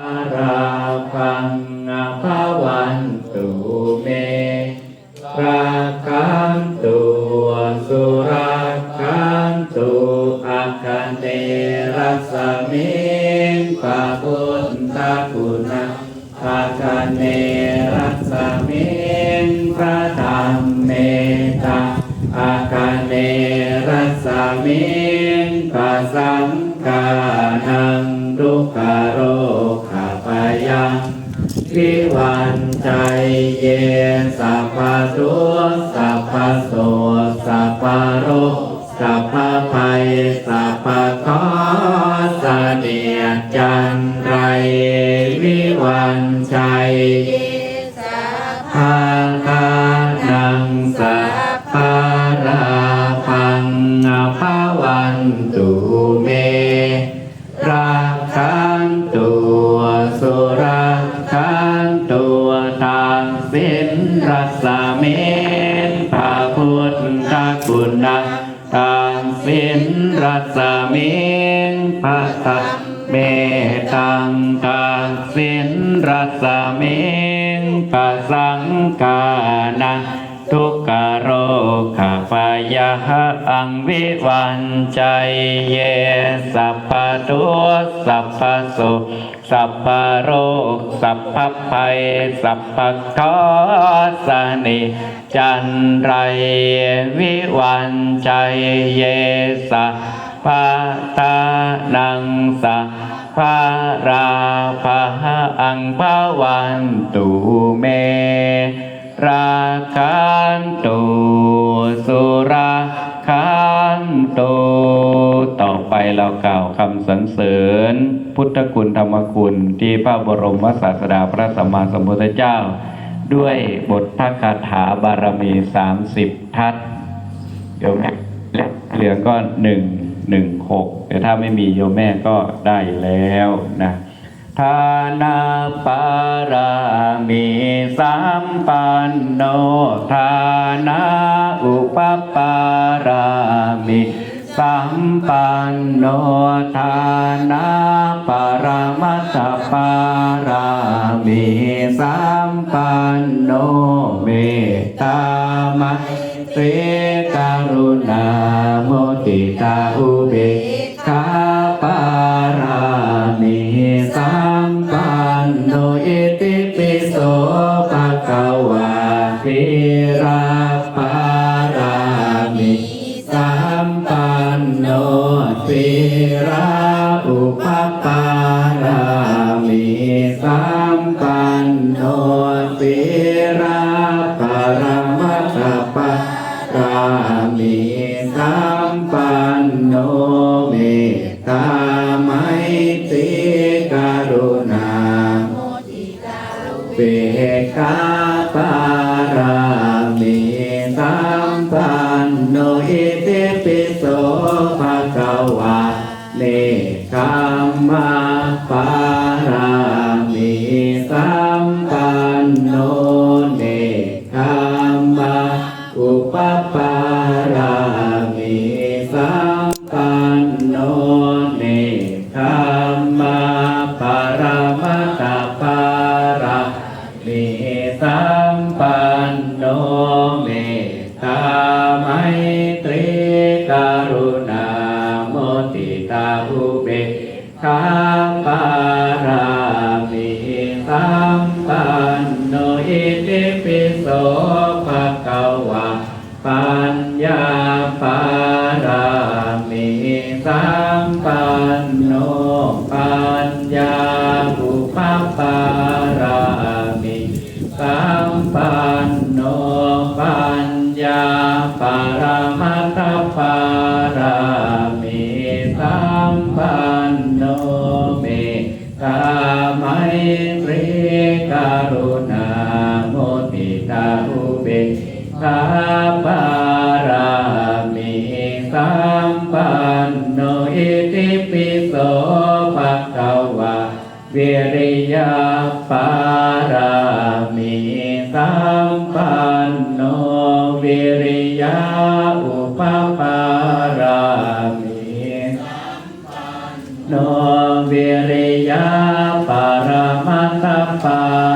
อาราพังอภาวันตุเมราคันตุสุราคันตุอาคันเตรัสมิงปะพุทธคุณะอาคันเนรัสมิงพระธรรมเมตตาอาคันเนรัสมิงพระสัง กโรคาปยังวิวันใจเยสัพพะทุกข์สัพพะโสสัพพะโรสัพพะภัยสัพพะขอ ราคันตัวสุราคันตัวทางสินรัศเมนพระพุทธคุณะทางสินรัศเมนพระธรรมเมตังทางสินรัศเมนพระสังฆานัง ทุกขโรคาปายาอังวิวันใจเยสัพพะทุสัพพะโสสัพพะโรคสัพพะภัยสัพพะขอสนิจันไรวิวันใจเยสัพพะตานังสัพพะราภะอังภาวันตุเม ราคันตุสุราคันตุต่อไปเรากล่าวคำสรรเสริญ พุทธคุณธรรมคุณที่พระบรมศาสดาพระสัมมาสัมพุทธเจ้า ด้วยบทพระคาถาบารมีสามสิบทัศโยมแม่และเหลืองก็หนึ่งหนึ่งหกแต่ถ้าไม่มีโยมแม่ก็ได้แล้วนะทานาปา มีสัมปันโนทานาอุปปารามิสัมปันโนทานาปรมัตถปารามิสัมปันโนเมตตามะเสกรุณาโมติตาอุเบกขาปารามิสัม สิ ปิโสภะคะวะเนคัมมาปารามิสัมปันโนเนคัมมาอุปปารามิสัมปันโนเนคัมมาปารามัตตปารามิสัมปันโนเมตตาไมตร ขาปารามิสัมปันโนอิติปิโสภะคะวะปัญญาปารามิสัมปันโนปัญญาอุปปารามิสัมปันโนปัญญาปารมัตถปารา การุณาโมติตาอุเบกขาปารามิสัมปันโนอิติปิโสภะคะวะวิริยาปารามิสัมปันโนวิริยาอุปปารา ภะคะปา